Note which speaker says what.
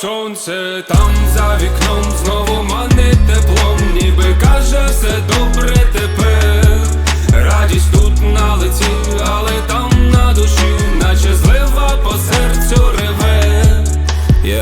Speaker 1: Сонце там за вікном знову манить теплом, ніби каже все добре